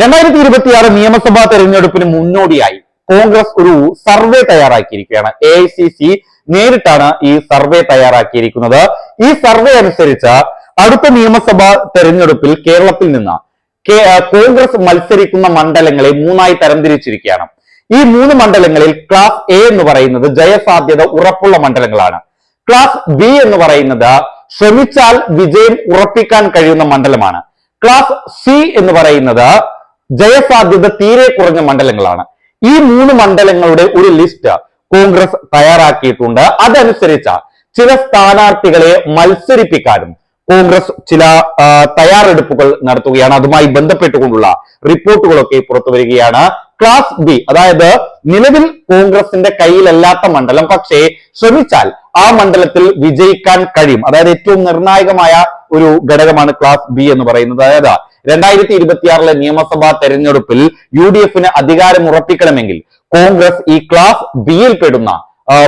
രണ്ടായിരത്തി ഇരുപത്തിയാറ് നിയമസഭാ തെരഞ്ഞെടുപ്പിന് മുന്നോടിയായി കോൺഗ്രസ് ഒരു സർവേ തയ്യാറാക്കിയിരിക്കുകയാണ്. എ ഐ സി സി നേരിട്ടാണ് ഈ സർവേ തയ്യാറാക്കിയിരിക്കുന്നത്. ഈ സർവേ അനുസരിച്ച് അടുത്ത നിയമസഭാ തെരഞ്ഞെടുപ്പിൽ കേരളത്തിൽ നിന്ന് കോൺഗ്രസ് മത്സരിക്കുന്ന മണ്ഡലങ്ങളെ മൂന്നായി തരംതിരിച്ചിരിക്കുകയാണ്. ഈ മൂന്ന് മണ്ഡലങ്ങളിൽ ക്ലാസ് എ എന്ന് പറയുന്നത് ജയസാധ്യത ഉറപ്പുള്ള മണ്ഡലങ്ങളാണ്. ക്ലാസ് ബി എന്ന് പറയുന്നത് ശ്രമിച്ചാൽ വിജയം ഉറപ്പിക്കാൻ കഴിയുന്ന മണ്ഡലമാണ്. ക്ലാസ് സി എന്ന് പറയുന്നത് ജയസാധ്യത തീരെ കുറഞ്ഞ മണ്ഡലങ്ങളാണ്. ഈ മൂന്ന് മണ്ഡലങ്ങളുടെ ഒരു ലിസ്റ്റ് കോൺഗ്രസ് തയ്യാറാക്കിയിട്ടുണ്ട്. അതനുസരിച്ച് ചില സ്ഥാനാർത്ഥികളെ മത്സരിപ്പിക്കാനും കോൺഗ്രസ് ചില തയ്യാറെടുപ്പുകൾ നടത്തുകയാണ്. അതുമായി ബന്ധപ്പെട്ടുകൊണ്ടുള്ള റിപ്പോർട്ടുകളൊക്കെ പുറത്തു വരികയാണ്. ക്ലാസ് ബി അതായത് നിലവിൽ കോൺഗ്രസിന്റെ കയ്യിലല്ലാത്ത മണ്ഡലം പക്ഷേ ശ്രമിച്ചാൽ ആ മണ്ഡലത്തിൽ വിജയിക്കാൻ കഴിയും. അതായത് ഏറ്റവും നിർണായകമായ ഒരു ഘടകമാണ് ക്ലാസ് ബി എന്ന് പറയുന്നത്. അതായത് രണ്ടായിരത്തി ഇരുപത്തിയാറിലെ നിയമസഭാ തെരഞ്ഞെടുപ്പിൽ യു ഡി എഫിന് അധികാരം ഉറപ്പിക്കണമെങ്കിൽ കോൺഗ്രസ് ഈ ക്ലാസ് ബിയിൽ പെടുന്ന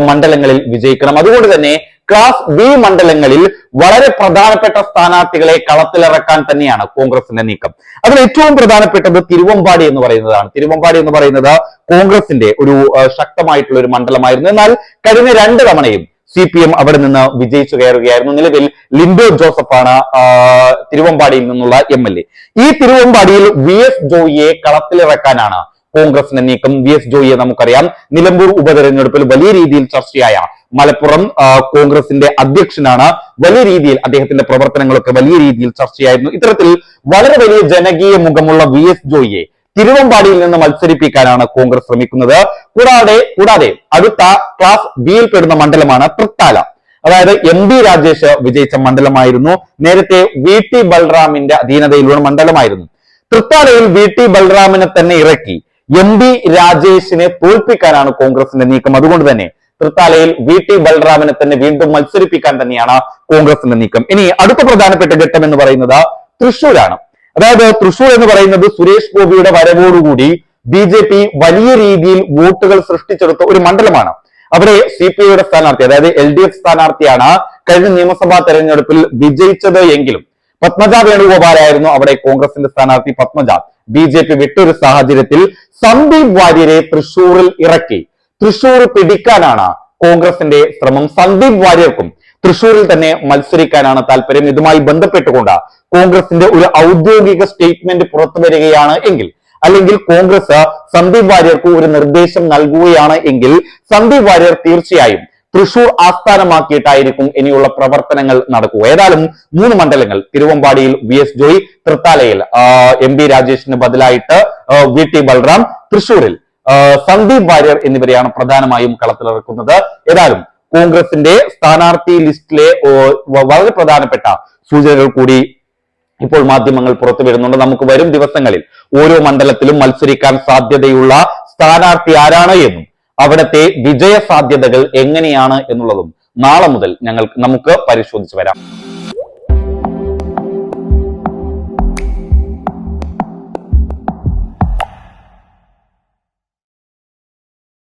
മണ്ഡലങ്ങളിൽ വിജയിക്കണം. അതുകൊണ്ട് തന്നെ ക്ലാസ് ബി മണ്ഡലങ്ങളിൽ വളരെ പ്രധാനപ്പെട്ട സ്ഥാനാർത്ഥികളെ കളത്തിലിറക്കാൻ തന്നെയാണ് കോൺഗ്രസിന്റെ നീക്കം. അതിൽ ഏറ്റവും പ്രധാനപ്പെട്ടത് തിരുവമ്പാടി എന്ന് പറയുന്നതാണ്. തിരുവമ്പാടി എന്ന് പറയുന്നത് കോൺഗ്രസിന്റെ ഒരു ശക്തമായിട്ടുള്ള ഒരു മണ്ഡലമായിരുന്നു. എന്നാൽ കഴിഞ്ഞ രണ്ട് തവണയും സി പി എം അവിടെ നിന്ന് വിജയിച്ചു കയറുകയായിരുന്നു. നിലവിൽ ലിൻഡോ ജോസഫാണ് തിരുവമ്പാടിയിൽ നിന്നുള്ള എം എൽ എ. ഈ തിരുവമ്പാടിയിൽ വി എസ് ജോയിയെ കളത്തിലിറക്കാനാണ് കോൺഗ്രസിന്റെ നീക്കം. വി എസ് ജോയിയെ നമുക്കറിയാം. നിലമ്പൂർ ഉപതെരഞ്ഞെടുപ്പിൽ വലിയ രീതിയിൽ ചർച്ചയായ മലപ്പുറം കോൺഗ്രസിന്റെ അധ്യക്ഷനാണ്. വലിയ രീതിയിൽ അദ്ദേഹത്തിന്റെ പ്രവർത്തനങ്ങളൊക്കെ വലിയ രീതിയിൽ ചർച്ചയായിരുന്നു. ഇത്തരത്തിൽ വളരെ വലിയ ജനകീയ മുഖമുള്ള വി എസ് ജോയിയെ തിരുവമ്പാടിയിൽ നിന്ന് മത്സരിപ്പിക്കാനാണ് കോൺഗ്രസ് ശ്രമിക്കുന്നത്. കൂടാതെ കൂടാതെ അടുത്ത ക്ലാസ് ബിയിൽ പെടുന്ന മണ്ഡലമാണ് തൃത്താല. അതായത് എം ബി രാജേഷ് വിജയിച്ച മണ്ഡലമായിരുന്നു. നേരത്തെ വി ടി ബൽറാമിന്റെ അധീനതയിലുള്ള മണ്ഡലമായിരുന്നു. തൃത്താലയിൽ വി ടി ബൽറാമിനെ തന്നെ ഇറക്കി. എം ബി രാജേഷിനെ തോൽപ്പിക്കാനാണ് കോൺഗ്രസിന്റെ നീക്കം. അതുകൊണ്ട് തന്നെ തൃത്താലയിൽ വി ടി ബൽറാമിനെ തന്നെ വീണ്ടും മത്സരിപ്പിക്കാൻ തന്നെയാണ് കോൺഗ്രസിന്റെ നീക്കം. ഇനി അടുത്ത പ്രധാനപ്പെട്ട ഘട്ടം എന്ന് പറയുന്നത് തൃശൂരാണ് അതായത് തൃശൂർ എന്ന് പറയുന്നത് സുരേഷ് ഗോപിയുടെ വരവോടുകൂടി ബി ജെ പി വലിയ രീതിയിൽ വോട്ടുകൾ സൃഷ്ടിച്ചെടുത്ത ഒരു മണ്ഡലമാണ്. അവിടെ സി പി ഐയുടെ സ്ഥാനാർത്ഥി അതായത് എൽ ഡി എഫ് സ്ഥാനാർത്ഥിയാണ് കഴിഞ്ഞ നിയമസഭാ തെരഞ്ഞെടുപ്പിൽ വിജയിച്ചത് എങ്കിലും പത്മജ വേണുഗോപാലായിരുന്നു അവിടെ കോൺഗ്രസിന്റെ സ്ഥാനാർത്ഥി പത്മജ. ബി ജെ പി വിട്ടൊരു സാഹചര്യത്തിൽ സന്ദീപ് വാര്യരെ തൃശൂരിൽ ഇറക്കി. തൃശൂർ പിടിക്കാനാണ് കോൺഗ്രസിന്റെ ശ്രമം. സന്ദീപ് വാര്യർക്കും തൃശൂരിൽ തന്നെ മത്സരിക്കാനാണ് താല്പര്യം. ഇതുമായി ബന്ധപ്പെട്ടുകൊണ്ട് കോൺഗ്രസിന്റെ ഒരു ഔദ്യോഗിക സ്റ്റേറ്റ്മെന്റ് പുറത്തു വരികയാണ് എങ്കിൽ അല്ലെങ്കിൽ കോൺഗ്രസ് സന്ദീപ് വാര്യർക്ക് ഒരു നിർദ്ദേശം നൽകുകയാണ് എങ്കിൽ സന്ദീപ് വാര്യർ തീർച്ചയായും തൃശൂർ ആസ്ഥാനമാക്കിയിട്ടായിരിക്കും ഇനിയുള്ള പ്രവർത്തനങ്ങൾ നടക്കുക. ഏതായാലും മൂന്ന് മണ്ഡലങ്ങൾ തിരുവമ്പാടിയിൽ വി എസ് ജോയ് തൃത്താലയിൽ എം ബി രാജേഷിന് ബദലായിട്ട് വി ടി ബൽറാം തൃശൂരിൽ സന്ദീപ് വാര്യർ എന്നിവരെയാണ് പ്രധാനമായും കളത്തിലിറക്കുന്നത്. ഏതായാലും കോൺഗ്രസിന്റെ സ്ഥാനാർത്ഥി ലിസ്റ്റിലെ വളരെ പ്രധാനപ്പെട്ട സൂചനകൾ കൂടി ഇപ്പോൾ മാധ്യമങ്ങൾ പുറത്തു വരുന്നുണ്ട്. നമുക്ക് വരും ദിവസങ്ങളിൽ ഓരോ മണ്ഡലത്തിലും മത്സരിക്കാൻ സാധ്യതയുള്ള സ്ഥാനാർത്ഥി ആരാണ് എന്നും അവിടത്തെ വിജയ സാധ്യതകൾ എങ്ങനെയാണ് എന്നുള്ളതും നാളെ മുതൽ ഞങ്ങൾ നമുക്ക് പരിശോധിച്ചു വരാം.